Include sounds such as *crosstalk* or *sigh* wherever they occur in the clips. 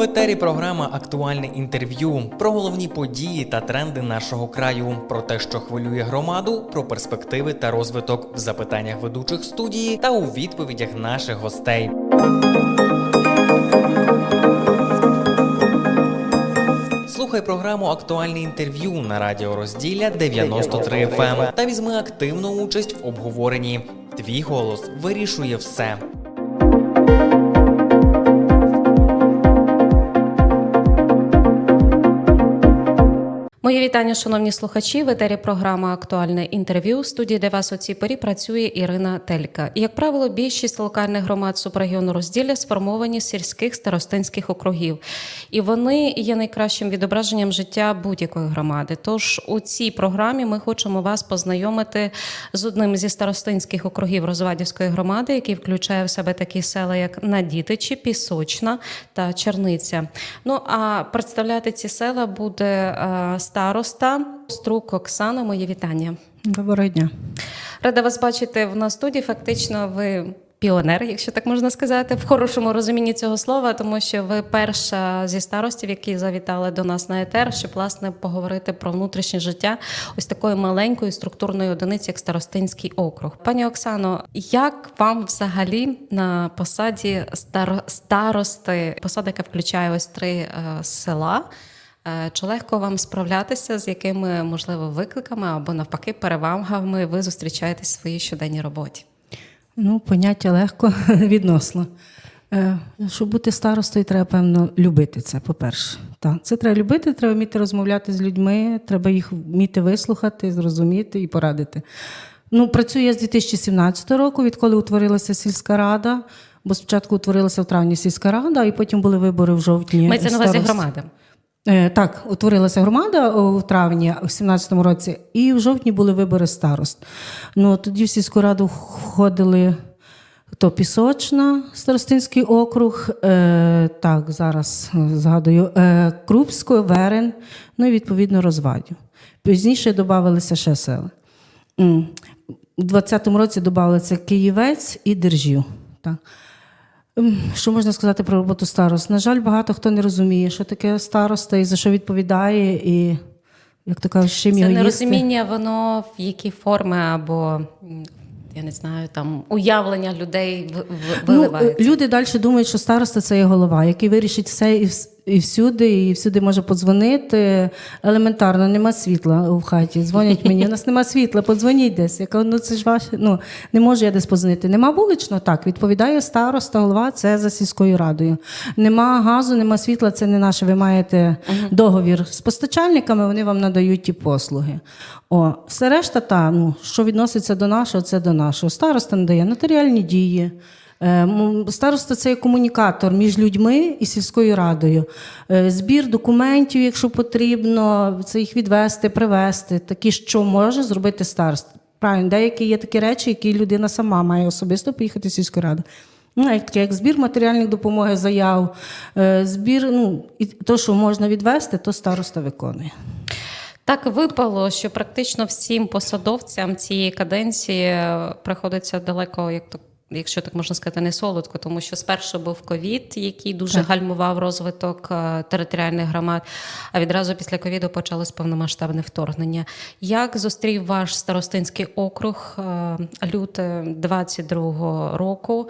В етері програма Актуальне інтерв'ю про головні події та тренди нашого краю, про те, що хвилює громаду, про перспективи та розвиток в запитаннях ведучих студії та у відповідях наших гостей. Слухай програму Актуальне інтерв'ю на радіо розділля 93 FM та візьми активну участь в обговоренні. Твій голос вирішує все. Моє вітання, шановні слухачі. В етері програма Актуальне інтерв'ю. В студії для вас у цій порі працює Ірина Телька. Як правило, більшість локальних громад субрегіону розділля сформовані з сільських старостинських округів, і вони є найкращим відображенням життя будь-якої громади. Тож у цій програмі ми хочемо вас познайомити з одним зі старостинських округів Розвадівської громади, який включає в себе такі села, як Надітичі, Пісочна та Черниця. Ну а представляти ці села буде е, староста Струк Оксана. Моє вітання. Доброго дня. Рада вас бачити в нас студії. Фактично, ви піонер, якщо так можна сказати, в хорошому розумінні цього слова, тому що ви перша зі старостів, які завітали до нас на етер, щоб власне поговорити про внутрішнє життя ось такої маленької структурної одиниці, як старостинський округ. Пані Оксано, як вам взагалі на посаді стар... старости, посада, яка включає ось три е, села? Е, Чи легко вам справлятися, з якими можливо викликами або навпаки перевагами ви зустрічаєтесь в своїй щоденній роботі? Ну, поняття легко *laughs* відносно. Е, Щоб бути старостою, треба, певно, любити це, по-перше. Так, це треба любити, треба вміти розмовляти з людьми, треба їх вміти вислухати, зрозуміти і порадити. Ну, працюю я з 2017 року, відколи утворилася сільська рада, бо спочатку утворилася в травні сільська рада, і потім були вибори в жовтні. Мається на увазі громади. Е, Так, утворилася громада у травні у 17-му році, і в жовтні були вибори старост. Ну тоді в сільську раду входили то Пісочна, Старостинський округ, е, так, зараз е, згадую, е, Крупсько, Верен, ну і відповідно Розвадів. Пізніше додавалися ще села. У 20-му році додавалися Київець і Держів. Так. Що можна сказати про роботу старост? На жаль, багато хто не розуміє, що таке староста і за що відповідає, і як то кажуть, чим Це його їсти. нерозуміння, воно в які форми або я не знаю, там уявлення людей в- в- Ну, люди далі думають, що староста це є голова, який вирішить все і, і всюди, і всюди може подзвонити. Елементарно, нема світла в хаті. Дзвонять мені, у нас нема світла, подзвоніть десь. Я кажу, ну це ж ваше. Ну не можу я десь подзвонити. Нема вуличного, так відповідає староста, голова, це за сільською радою. Нема газу, нема світла, це не наше. Ви маєте договір з постачальниками, вони вам надають ті послуги. О, все решта, та ну що відноситься до нашого, це до нашого. Староста надає нотаріальні дії. Е, Староста це є комунікатор між людьми і сільською радою. Е, Збір документів, якщо потрібно, це їх відвести, привезти. Такі, що може зробити староста. Правильно, деякі є такі речі, які людина сама має особисто поїхати в сільську раду. Ну, як таке, як збір матеріальних допомоги, заяв, е, збір, ну, і то, що можна відвести, то староста виконує. Так випало, що практично всім посадовцям цієї каденції приходиться далеко, як то. Якщо так можна сказати, не солодко, тому що спершу був ковід, який дуже Так. гальмував розвиток е, територіальних громад, а відразу після ковіду почалось повномасштабне вторгнення. Як зустрів ваш старостинський округ е, люте 22-го року?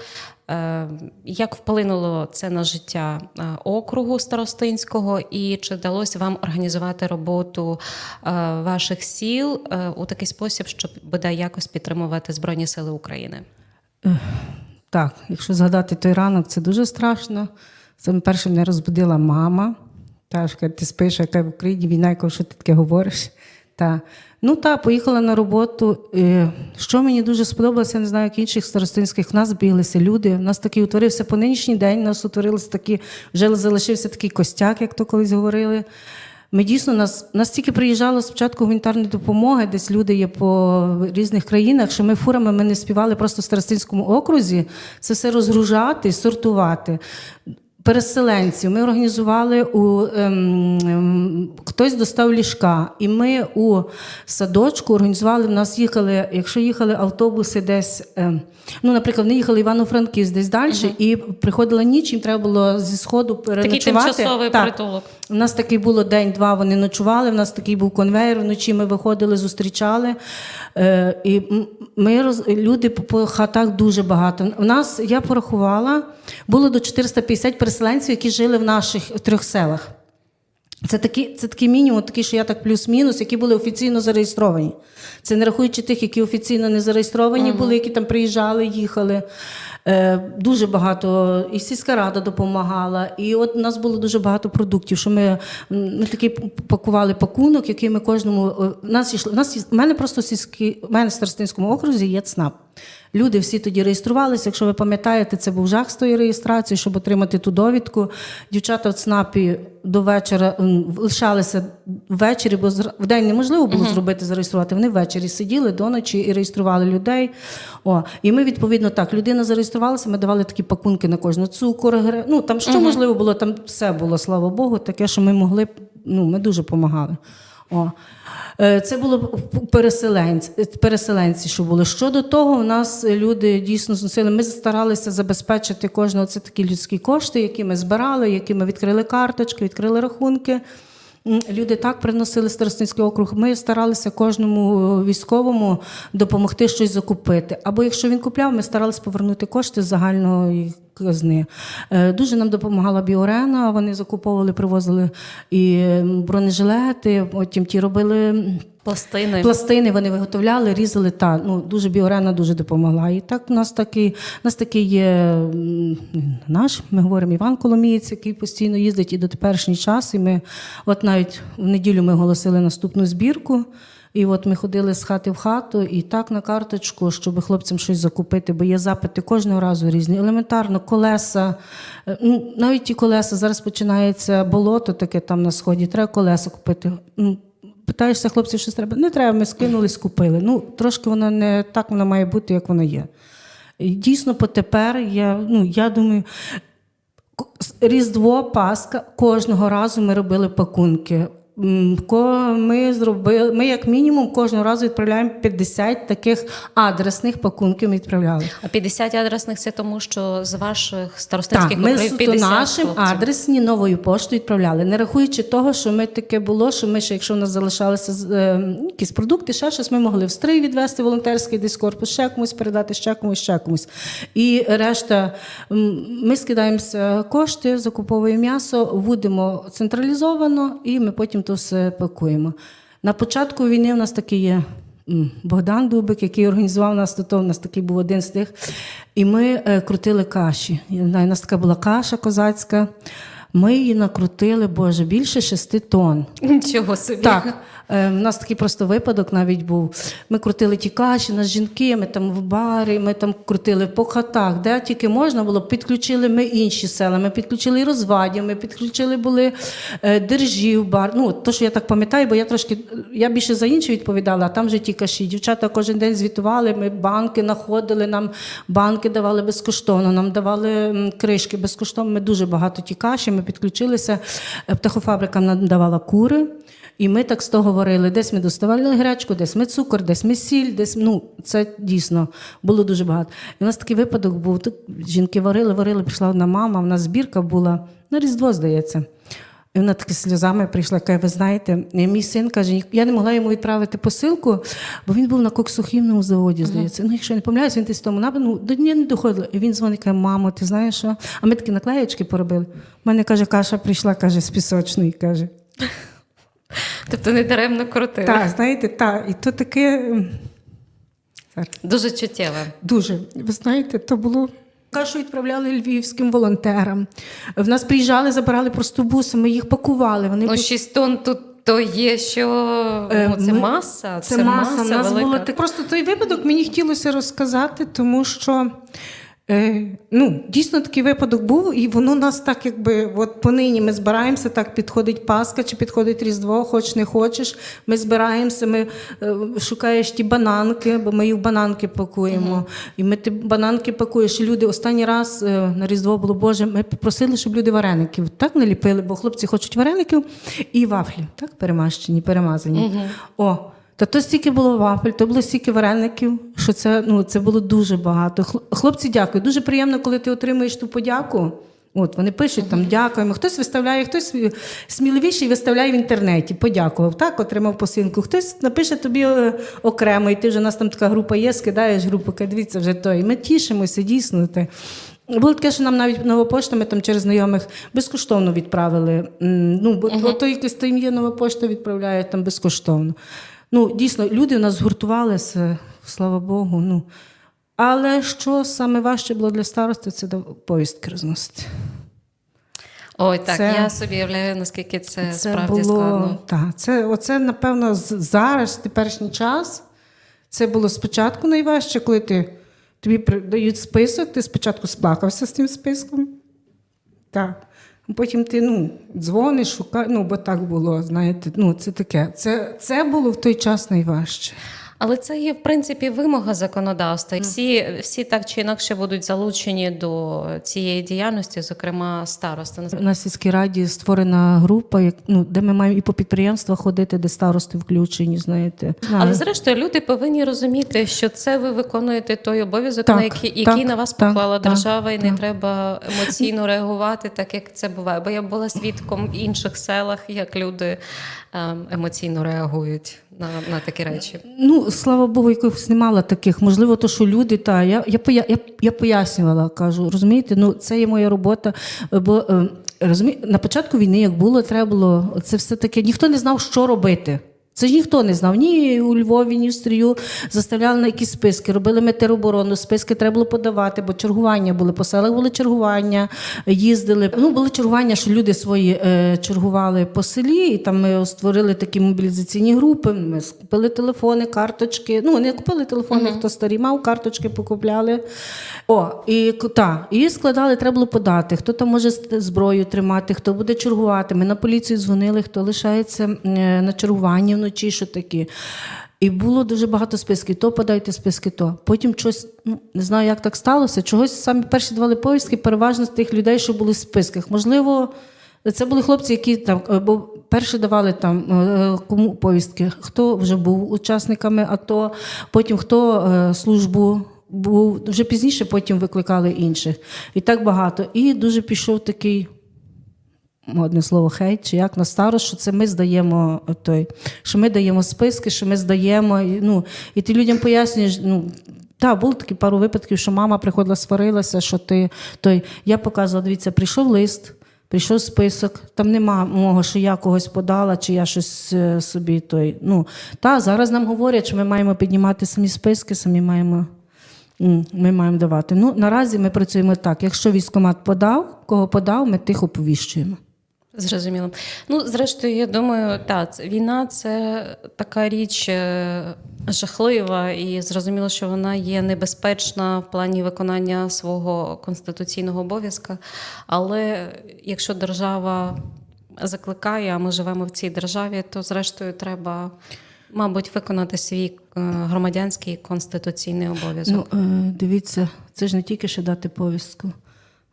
Е, Як вплинуло це на життя округу старостинського, і чи вдалося вам організувати роботу ваших сіл у такий спосіб, щоб бодай якось підтримувати Збройні Сили України? Так, якщо згадати той ранок, це дуже страшно. Саме перше мене розбудила мама. Та каже, ти спиш, яка в Україні війна, я кажу, що ти таке говориш. Та. Ну так, поїхала на роботу. Е, Що мені дуже сподобалося, я не знаю, як інших старостинських, в нас збіглися люди. У нас такий утворився по нинішній день, у нас утворилися такі, вже залишився такий костяк, як то колись говорили. Ми дійсно нас настільки приїжджало спочатку гуманітарної допомоги, десь люди є по різних країнах, що ми фурами ми не співали просто в Старостинському окрузі це все розгружати, сортувати. переселенців. Ми організували у ем, хтось достав ліжка, і ми у садочку організували. В нас їхали, якщо їхали автобуси десь. ем, Ну, наприклад, вони їхали Івано-Франківськ десь далі, і приходила ніч, їм треба було зі сходу переночувати. тимчасовий Так. притулок. У нас такий було день-два, вони ночували. У нас такий був конвейер. Вночі ми виходили, зустрічали. Е, і ми роз... люди по, по хатах дуже багато. У нас я порахувала, було до 450 переселенців, які жили в наших трьох селах. Це такі, це такі мінімум, такі, що я так плюс-мінус, які були офіційно зареєстровані. Це не рахуючи тих, які офіційно не зареєстровані були, які там приїжджали, їхали. Е, дуже багато і сільська рада допомагала. І от у нас було дуже багато продуктів, що ми, ми такий пакували пакунок, який ми кожному. е, У нас йшли. У нас в мене просто сільський, в мене в Старостинському окрузі є ЦНАП. Люди всі тоді реєструвалися. Якщо ви пам'ятаєте, це був жах з тої реєстрації, щоб отримати ту довідку. Дівчата в ЦНАПі до вечора лишалися ввечері, бо зр- вдень неможливо було зробити, зареєструвати. Вони ввечері сиділи до ночі і реєстрували людей. О, і ми відповідно так. Людина зареєструвалася, ми давали такі пакунки на кожну цукор, гре- ну там що можливо було, там все було, слава Богу, таке, що ми могли. Ну, ми дуже допомагали. О. Е, Це було переселенці, переселенці, що були. Щодо того, у нас люди дійсно зносили. Ми старалися забезпечити кожного це такі людські кошти, які ми збирали, які ми відкрили карточки, відкрили рахунки. Люди так приносили Старостинський округ. Ми старалися кожному військовому допомогти щось закупити. Або якщо він купляв, ми старалися повернути кошти з загальної казни. Е, Дуже нам допомагала Біорена. Вони закуповували, привозили і бронежилети. Потім ті робили Пластини. пластини. Вони виготовляли, різали. Та ну дуже Біорена дуже допомогла. І так у нас такий, у нас такий є наш. Ми говоримо Іван Коломієць, який постійно їздить і до теперішній час. І ми, от навіть в неділю ми оголосили наступну збірку. І от ми ходили з хати в хату, і так на карточку, щоб хлопцям щось закупити, бо є запити кожного разу різні. Елементарно, колеса, е, ну, навіть ті колеса, зараз починається болото таке там на сході, треба колеса купити. Ну, Питаєшся, хлопців, що треба? Не треба, ми скинулись, купили. Ну, трошки воно не так воно має бути, як воно є. І Дійсно, потепер я, ну, я думаю, Різдво, Пасха, кожного разу ми робили пакунки. Ми зробили, ми як мінімум кожного разу відправляємо 50 таких адресних пакунків. Ми відправляли. А 50 адресних це тому, що з ваших старостинських Так, ми округів суто 50 нашим хлопців. адресні новою поштою відправляли, не рахуючи того, що ми таке було, що ми ще, якщо в нас залишалися е, якісь продукти, ще щось, ми могли в стрий відвести волонтерський десь корпус, ще комусь передати, ще комусь, ще комусь. І решта, ми скидаємося кошти, закуповуємо м'ясо, вводимо централізовано, і ми потім то все пакуємо. На початку війни у нас такий є. Богдан Дубик, який організував нас тут, у нас такий був один з тих. І ми е, крутили каші. У нас така була каша козацька. Ми її накрутили, Боже, більше шести тонн. Нічого собі. Так, е, у нас такий просто випадок навіть був. Ми крутили ті каші, нас жінки, ми там в барі, ми там крутили по хатах, де тільки можна було, підключили ми інші села, ми підключили розвадів, ми підключили були е, держів, бар. Ну, то, що я так пам'ятаю, бо я трошки, я більше за інші відповідала, а там же ті каші. Дівчата кожен день звітували, ми банки знаходили, нам банки давали безкоштовно, нам давали кришки безкоштовно. Ми дуже багато ті каші, ми підключилися. Е, Птахофабрика нам давала кури. І ми так з того говорили, десь ми доставали гречку, десь ми цукор, десь ми сіль, десь ну це дійсно було дуже багато. І у нас такий випадок був. Тут жінки варили, варили, прийшла одна мама, в нас збірка була на Різдво, здається. І вона таки сльозами прийшла, каже, ви знаєте, мій син каже, я не могла йому відправити посилку, бо він був на коксохімному заводі, здається. Ну, якщо я не помиляюсь, він десь тому напрямку, ну, до дня не доходило. І він дзвонить, каже, мамо, ти знаєш що? А ми такі наклеєчки поробили. У мене каже, каша прийшла, каже, з пісочної, каже. Тобто не даремно крутили. Так, знаєте, так. І то таке Дуже чуттєве. дуже. Ви знаєте, то було. Кашу відправляли львівським волонтерам. В нас приїжджали, забирали просто буси, ми їх пакували. Вони Ну, бу- 6 тонн тут то є, що Е, ну, це ми- маса. Це, маса. У нас велика. було. Просто той випадок мені хотілося розказати, тому що Е, ну, дійсно такий випадок був, і воно нас так, якби, от понині ми збираємося, так підходить Пасха чи підходить Різдво, хоч не хочеш. Ми збираємося, ми е, шукаєш ті бананки, бо ми їх бананки пакуємо. І ми ті бананки пакуєш. І люди останній раз е, на Різдво було Боже, ми попросили, щоб люди вареників так наліпили, бо хлопці хочуть вареників і вафлі, так, перемащені, перемазані. О, та то стільки було вафель, то було стільки вареників, що це, ну, це було дуже багато. Хлопці, дякую. Дуже приємно, коли ти отримуєш ту подяку. От вони пишуть там дякуємо. Хтось виставляє, хтось сміливіший виставляє в інтернеті. Подякував. Так, отримав посилку. Хтось напише тобі е, окремо, і ти вже у нас там така група є, скидаєш групу, дивіться вже той. Ми тішимося, дійсно. Те. Було таке, що нам навіть нова пошта, ми там через знайомих безкоштовно відправили. Ну, бо uh то якось там є нова пошта, відправляє там безкоштовно. Ну, дійсно, люди у нас згуртувалися, слава Богу. Ну. Але що саме важче було для старости, це повістки розносити. Ой, так, Це- я собі уявляю, наскільки це, Це справді було, складно. Так, це, оце, напевно, зараз, в теперішній час, це було спочатку найважче, коли ти, тобі дають список, ти спочатку сплакався з тим списком. Так. Потім ти ну, дзвониш, шукаєш, ну, бо так було, знаєте, ну, це таке. Це, це було в той час найважче. Але це є в принципі вимога законодавства. І Всі, всі так чи інакше будуть залучені до цієї діяльності, зокрема староста. На сільській раді створена група, як- ну, де ми маємо і по підприємствах ходити, де старости включені, знаєте. Але зрештою люди повинні розуміти, що це ви виконуєте той обов'язок, Так, на який, який на вас так, поклала так, держава, і не треба емоційно реагувати, так як це буває. Бо я була свідком в інших селах, як люди ем, емоційно реагують на, на такі речі. Ну, слава Богу, якихось не мала таких. Можливо, то, що люди, та я, я, я, я пояснювала, кажу, розумієте, ну це є моя робота. Бо е, розумі, на початку війни, як було, треба було це все таке. Ніхто не знав, що робити. Це ж ніхто не знав. Ні у Львові, ні в Стрію заставляли на якісь списки, робили ми тероборону, списки треба було подавати, бо чергування були по селах, були чергування, їздили. Ну, були чергування, що люди свої е, чергували по селі, і там ми створили такі мобілізаційні групи. Ми купили телефони, карточки. Ну, не купили телефони, хто старі мав, карточки покупляли. О, і, та, і складали, треба було подати, хто там може зброю тримати, хто буде чергувати. Ми на поліцію дзвонили, хто лишається е, на чергуванні вночі, що такі. І було дуже багато списків. То подайте списки, то. Потім щось, ну не знаю, як так сталося. Чогось самі перші давали повістки, переважно з тих людей, що були в списках. Можливо, це були хлопці, які там, бо перші давали там е, кому повістки, хто вже був учасниками АТО, потім хто е, службу був, вже пізніше потім викликали інших. І так багато. І дуже пішов такий одне слово хейт, чи як на старост, що це ми здаємо той, що ми даємо списки, що ми здаємо. І, ну, і ти людям пояснюєш, ну. Так, було такі пару випадків, що мама приходила, сварилася, що ти той. Я показувала, дивіться, прийшов лист, прийшов список, там нема мого, що я когось подала, чи я щось е, собі той. Ну, та, зараз нам говорять, що ми маємо піднімати самі списки, самі маємо. Ми маємо давати. Ну, наразі ми працюємо так. Якщо військкомат подав, кого подав, ми тих оповіщуємо. Зрозуміло. Ну, зрештою, я думаю, так, війна це така річ е, жахлива, і зрозуміло, що вона є небезпечна в плані виконання свого конституційного обов'язка. Але якщо держава закликає, а ми живемо в цій державі, то зрештою треба, мабуть, виконати свій е, громадянський конституційний обов'язок. Ну, е, дивіться, це ж не тільки ще дати повістку.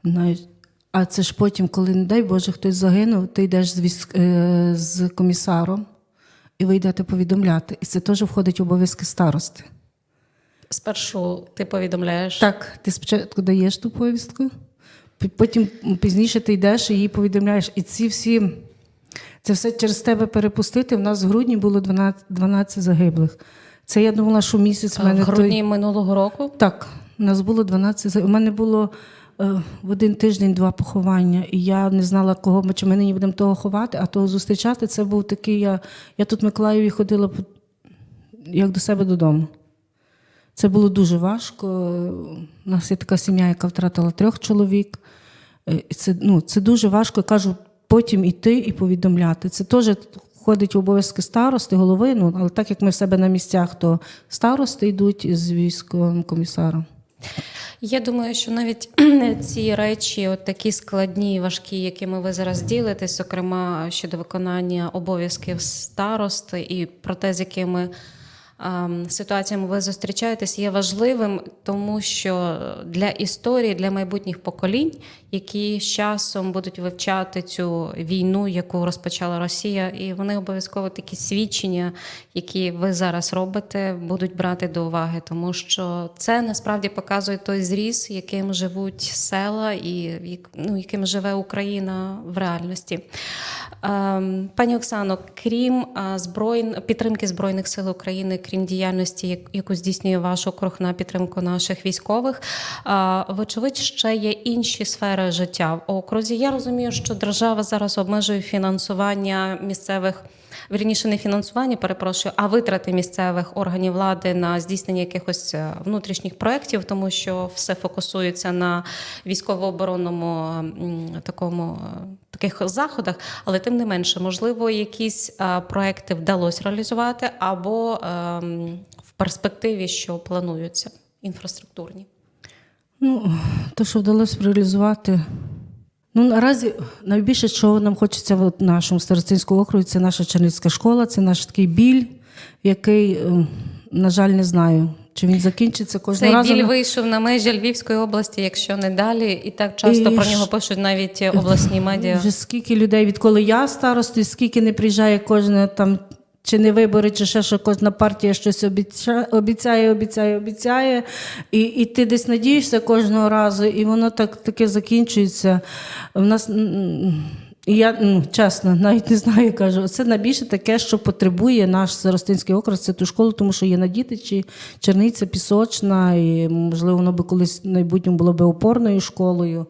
Навіть, а це ж потім, коли, не дай Боже, хтось загинув, ти йдеш з, військ, е, з комісаром і ви йдете повідомляти. І це теж входить в обов'язки старости. Спершу ти повідомляєш. Так, ти спочатку даєш ту повістку, потім пізніше ти йдеш і її повідомляєш. І ці всі, це все через тебе перепустити. В нас в грудні було 12, 12 загиблих. Це я думала, що місяць в мене в той- грудні минулого року. Так, у нас було 12. за- У мене було в один тиждень два поховання, і я не знала, кого ми чи ми нині будемо того ховати, а того зустрічати. Це був такий. Я, я тут в Миколаєві ходила як до себе додому. Це було дуже важко. У нас є така сім'я, яка втратила трьох чоловік. Е, Це, ну, це дуже важко. Кажу, потім іти і повідомляти. Це теж входить в обов'язки старости, голови. Ну, але так як ми в себе на місцях, то старости йдуть з військовим комісаром. Я думаю, що навіть *clears throat* ці речі, от такі складні, важкі, якими ви зараз ділитесь, зокрема щодо виконання обов'язків старости і про те, з якими ситуаціями ви зустрічаєтесь, є важливим, тому що для історії, для майбутніх поколінь, які з часом будуть вивчати цю війну, яку розпочала Росія, і вони обов'язково такі свідчення, які ви зараз робите, будуть брати до уваги, тому що це насправді показує той зріз, яким живуть села і ну, яким живе Україна в реальності. Ем, Пані Оксано, крім а, збройн... підтримки Збройних сил України, крім діяльності, яку здійснює ваш округ на підтримку наших військових, вочевидь, ще є інші сфери життя в окрузі. Я розумію, що держава зараз обмежує фінансування місцевих. Вірніше, не фінансування, перепрошую, а витрати місцевих органів влади на здійснення якихось е, внутрішніх проєктів, тому що все фокусується на військово-оборонному такому е, таких заходах. Але тим не менше, можливо, якісь е, проекти вдалося реалізувати, або ем, в перспективі, що плануються інфраструктурні. Ну, то, що вдалося реалізувати. Ну, наразі найбільше, що нам хочеться в нашому старостинському округі, це наша Чернівська школа, це наш такий біль, який, е, на жаль, не знаю, чи він закінчиться кожного Цей біль вийшов на межі Львівської області, якщо не далі, і так часто І про нього пишуть навіть обласні медіа. Вже скільки людей, відколи я старостою, скільки не приїжджає кожне там. Чи не вибори, чи ще що кожна партія щось обіцяє, обіцяє, обіцяє, і, і ти десь надієшся кожного разу, і воно так таке закінчується. В нас і я ну, чесно навіть не знаю, кажу, це найбільше таке, що потребує наш Старостинський округ, це ту школу, тому що є на дітичі, Черниця, Пісочна, і можливо, воно би колись в майбутньому було би опорною школою.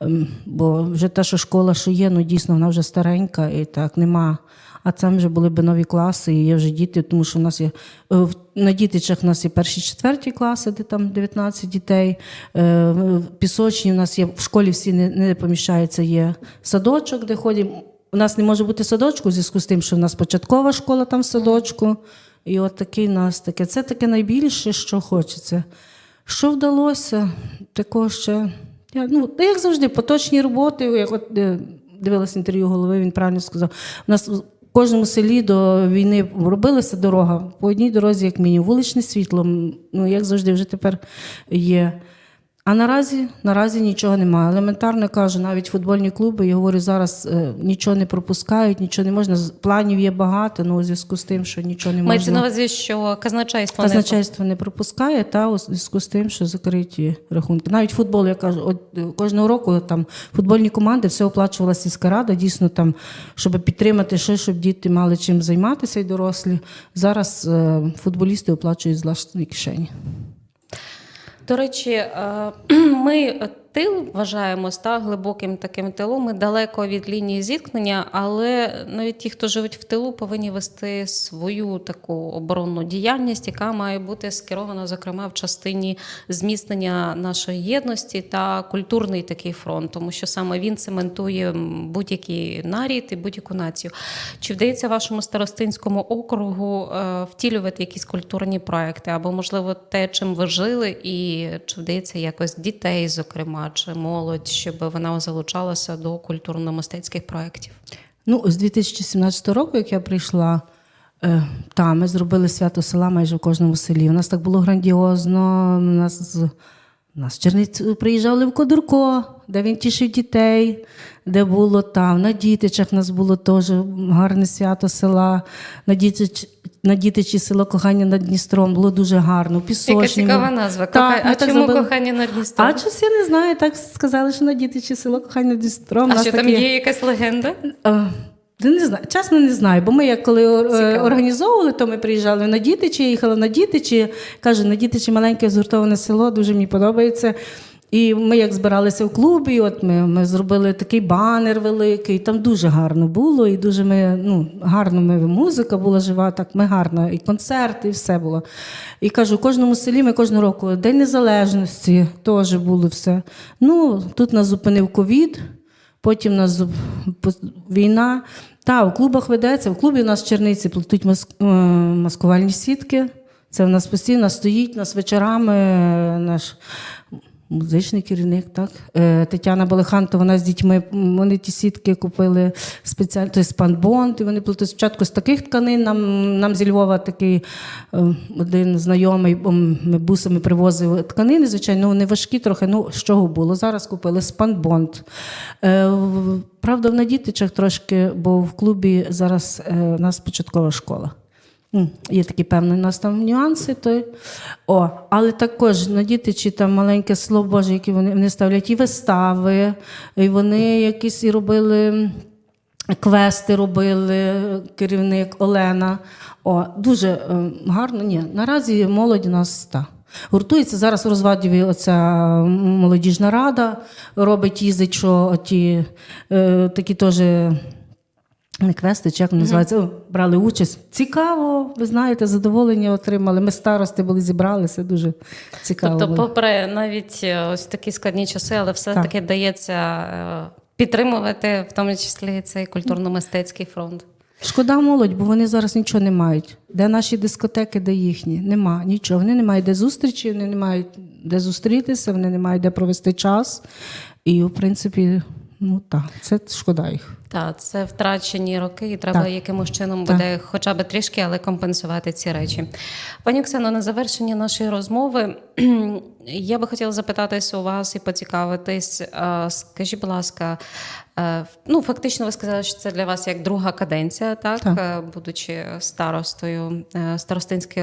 Ем, Бо вже та, що школа, що є, ну дійсно вона вже старенька і так нема. А там вже були б нові класи, і є вже діти, тому що в нас є е, на дітичах в нас є перші четверті класи, де там 19 дітей. Е, В пісочні в нас є в школі всі не, не поміщаються, є садочок, де ходимо. У нас не може бути садочку в зв'язку з тим, що в нас початкова школа там в садочку. І от такий у нас таке. Це таке найбільше, що хочеться. Що вдалося? Такого ще. Я, ну, як завжди, поточні роботи, як от е, дивилася інтерв'ю голови, він правильно сказав. У нас кожному селі до війни робилася дорога. По одній дорозі, як мінімум, вуличне світло, ну, як завжди, вже тепер є. А наразі, наразі нічого немає. Елементарно кажу, навіть футбольні клуби, я говорю, зараз е, нічого не пропускають, нічого не можна. Планів є багато, ну у зв'язку з тим, що нічого не Мається на увазі, що казначейство Казначейство не пропускає, та у зв'язку з тим, що закриті рахунки. Навіть футбол, я кажу, от е, кожного року там футбольні команди все оплачувала сільська рада, дійсно там, щоб підтримати щось, щоб діти мали чим займатися і дорослі. Зараз е, футболісти оплачують з власної кишені. До речі, е, *clears throat* ми тил вважаємо ста глибоким таким тилом. Ми далеко від лінії зіткнення, але навіть ті, хто живуть в тилу, повинні вести свою таку оборонну діяльність, яка має бути скерована, зокрема, в частині зміцнення нашої єдності та культурний такий фронт, тому що саме він цементує будь-який нарід і будь-яку націю. Чи вдається вашому старостинському округу е, втілювати якісь культурні проекти, або можливо те, чим ви жили, і чи вдається якось дітей, зокрема, чи молодь, щоб вона залучалася до культурно-мистецьких проєктів? Ну, з 2017 року, як я прийшла, е, та, ми зробили свято села майже в кожному селі. У нас так було грандіозно. У нас, у нас в Черницю приїжджав Левко Дурко, де він тішив дітей, де було там. На дітичах у нас було теж гарне свято села. На дітич, на дітичі село кохання над Дністром було дуже гарно. Пісочні Яка цікава назва. Так, А так чому зробили. кохання над Дністром? А щось я не знаю, так сказали, що на дітичі село кохання над Дністром. А що там такі- є якась легенда? Е, та Не знаю, чесно не знаю, бо ми як коли е, Цікаво. організовували, то ми приїжджали на дітичі, я їхала на дітичі, кажу, на дітичі маленьке згуртоване село, дуже мені подобається. І ми як збиралися в клубі, от ми, ми зробили такий банер великий, там дуже гарно було, і дуже ми, ну, гарно ми, музика була жива, так ми гарно, і концерти, і все було. І кажу, в кожному селі ми кожного року День Незалежності теж було все. Ну, тут нас зупинив ковід. Потім нас війна. Та, у клубах ведеться. В клубі у нас в Черниці плетуть мас- е, маскувальні сітки. Це в нас постійно стоїть нас вечорами е, наш музичний керівник, так? Е, Тетяна Балиханто, вона з дітьми, вони ті сітки купили спеціально, тобто спанбонд, і вони плетуть спочатку з таких тканин. Нам, нам зі Львова такий е, один знайомий, ми бусами привозив тканини, звичайно, вони важкі трохи, ну з чого було. Зараз купили спанбонд. Е, Правда, в Надітичах трошки, бо в клубі зараз у нас початкова школа. Є такі певні у нас там нюанси. То... О, але також на дітичі там маленьке слово Боже, які вони, вони ставлять і вистави, і вони якісь і робили. Квести робили керівник Олена. О, дуже е, гарно. Ні, наразі молодь у нас та. Гуртується зараз у Розвадіві оця молодіжна рада робить, їздить, що ті е, такі теж не квести, чи як вони називаються, О, брали участь. Цікаво, ви знаєте, задоволення отримали. Ми старости були, зібралися, дуже цікаво. Тобто, було. попри навіть е, ось такі складні часи, але все-таки дається е, підтримувати, в тому числі цей культурно-мистецький фронт. Шкода молодь, бо вони зараз нічого не мають. Де наші дискотеки, де їхні? Нема нічого. Вони не мають де зустрічі, вони не мають де зустрітися, вони не мають де провести час. І, в принципі, ну так, це шкода їх. Так, це втрачені роки, і треба Так. якимось чином Так. буде хоча б трішки, але компенсувати ці речі. Пані Оксано, на завершення нашої розмови *clears throat* я би хотіла запитатись у вас і поцікавитись. е, Скажіть, будь ласка, е, ну фактично, ви сказали, що це для вас як друга каденція, так, Так. Е, будучи старостою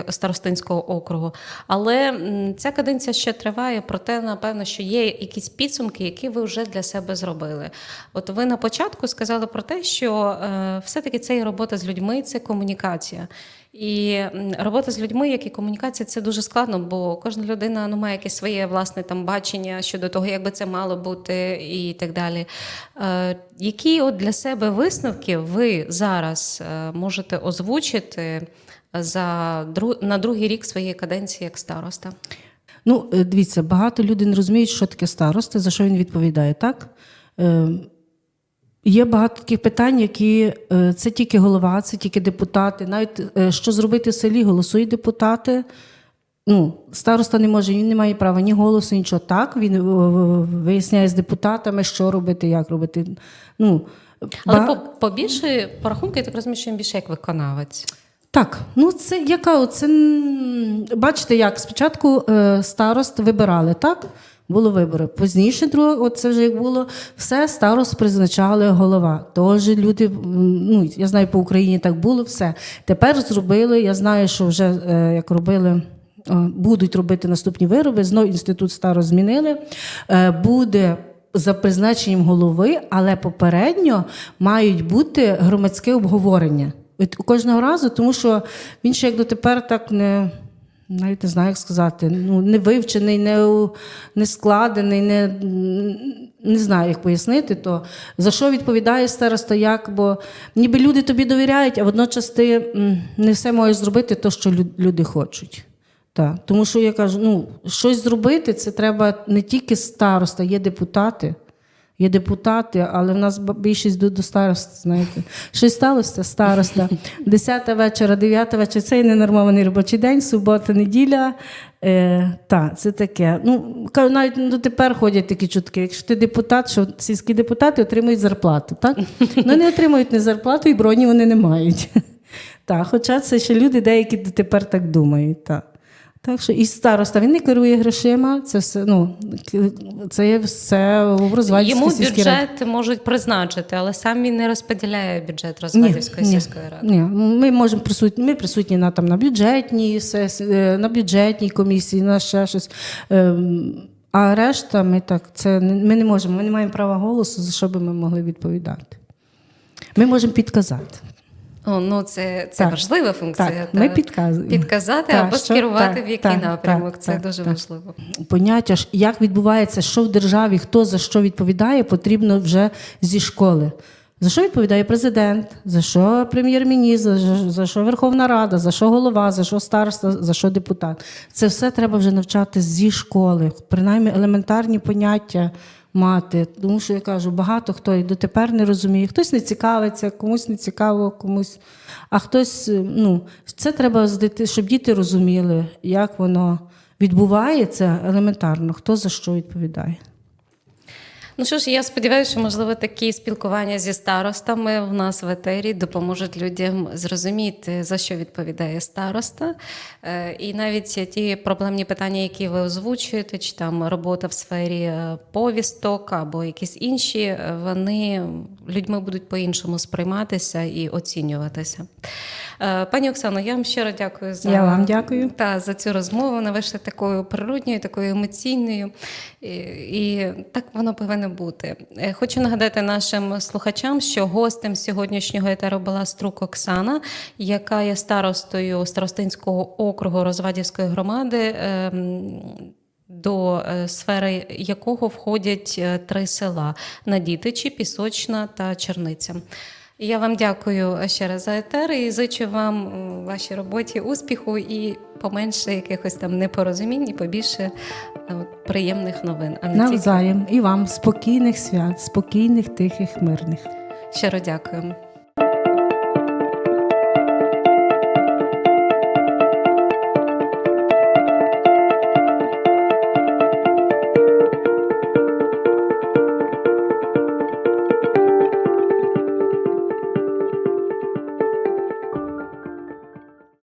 старостинського округу. Але ця каденція ще триває, проте, напевно, що є якісь підсумки, які ви вже для себе зробили. От ви на початку сказали про те, що е, все-таки це і робота з людьми, це комунікація. І робота з людьми, як і комунікація, це дуже складно, бо кожна людина ну, має якесь своє власне там бачення щодо того, як би це мало бути, і так далі. Е, які от для себе висновки ви зараз е, можете озвучити за дру- на другий рік своєї каденції як староста? Ну, е, дивіться, багато людей не розуміють, що таке староста, за що він відповідає, так? Є багато таких питань, які е, це тільки голова, це тільки депутати. Навіть е, що зробити в селі, голосують депутати. Ну, староста не може, він не має права ні голосу, нічого. Так, він е, виясняє з депутатами, що робити, як робити. Ну, Але ба- по, по більше порахунку, я так розумію, що він більше як виконавець. Так, ну це яка це бачите, як спочатку старост вибирали, так? Було вибори. Пізніше друге, от це вже як було, все старост призначали голова. Тож люди, ну я знаю, по Україні так було, все. Тепер зробили. Я знаю, що вже е, як робили. е, Будуть робити наступні вироби. Знову інститут старо змінили. Е, Буде за призначенням голови, але попередньо мають бути громадське обговорення. От кожного разу, тому що він ще як дотепер так не. Навіть не знаю, як сказати, ну, не вивчений, не, не складений, не, не знаю, як пояснити, то за що відповідає староста, як, бо ніби люди тобі довіряють, а водночас ти не все можеш зробити, то, що люди хочуть. Так. Тому що я кажу, ну, щось зробити, це треба не тільки староста, є депутати. Є депутати, але в нас більшість до, до старост, знаєте. Щось сталося, староста. *laughs* Десята вечора, дев'ята вечора, це і ненормований робочий день, субота, неділя. Е, та, це таке. Ну, навіть ну, тепер ходять такі чутки. Якщо ти депутат, що сільські депутати отримують зарплату, так? Ну, не отримують не зарплату і броні вони не мають. *laughs* Так, хоча це ще люди деякі тепер так думають. Так. Так що і староста він не керує грошима, це все, ну, це все в розвадівській Йому бюджет можуть призначити, але сам він не розподіляє бюджет Розвадівської сільської ради. Ні, ми можемо присутні. Ми присутні на там на бюджетній сесії, е, на бюджетній комісії, на ще щось. Ем, А решта ми так це ми не можемо. Ми не маємо права голосу, за що би ми могли відповідати. Ми можемо підказати. О, ну це, це Так. важлива функція. Так, ми підказуємо. Підказати Так, або що- скерувати так, в який так, напрямок. так, це так, дуже так. важливо. поняття, ж, як відбувається, що в державі, хто за що відповідає, потрібно вже зі школи. За що відповідає президент, за що прем'єр-міністр, за, за що Верховна Рада, за що голова, за що староста, за що депутат. Це все треба вже навчати зі школи. Принаймні елементарні поняття мати. Тому що я кажу, багато хто і дотепер не розуміє, хтось не цікавиться, комусь не цікаво, комусь. А хтось, е, ну, це треба щоб діти розуміли, як воно відбувається елементарно, хто за що відповідає. Ну що ж, я сподіваюся, що можливо такі спілкування зі старостами в нас в етері допоможуть людям зрозуміти, за що відповідає староста. Е, І навіть ті проблемні питання, які ви озвучуєте, чи там робота в сфері е, повісток або якісь інші, е, вони людьми будуть по-іншому сприйматися і оцінюватися. Пані Оксано, я вам щиро дякую за Я вам дякую. та за цю розмову. Вона вийшла такою природньою, такою емоційною, і, так воно повинно бути. Е, Хочу нагадати нашим слухачам, що гостем сьогоднішнього етеру була Струк Оксана, яка є старостою Старостинського округу Розвадівської громади. ем, До е, сфери якого входять е, три села: Надітичі, Пісочна та Черниця. Я вам дякую ще раз за етер і зичу вам у вашій роботі успіху і поменше якихось там непорозумінь, і побільше приємних новин. А не Навзаєм і вам спокійних свят, спокійних, тихих, мирних. щиро дякуємо.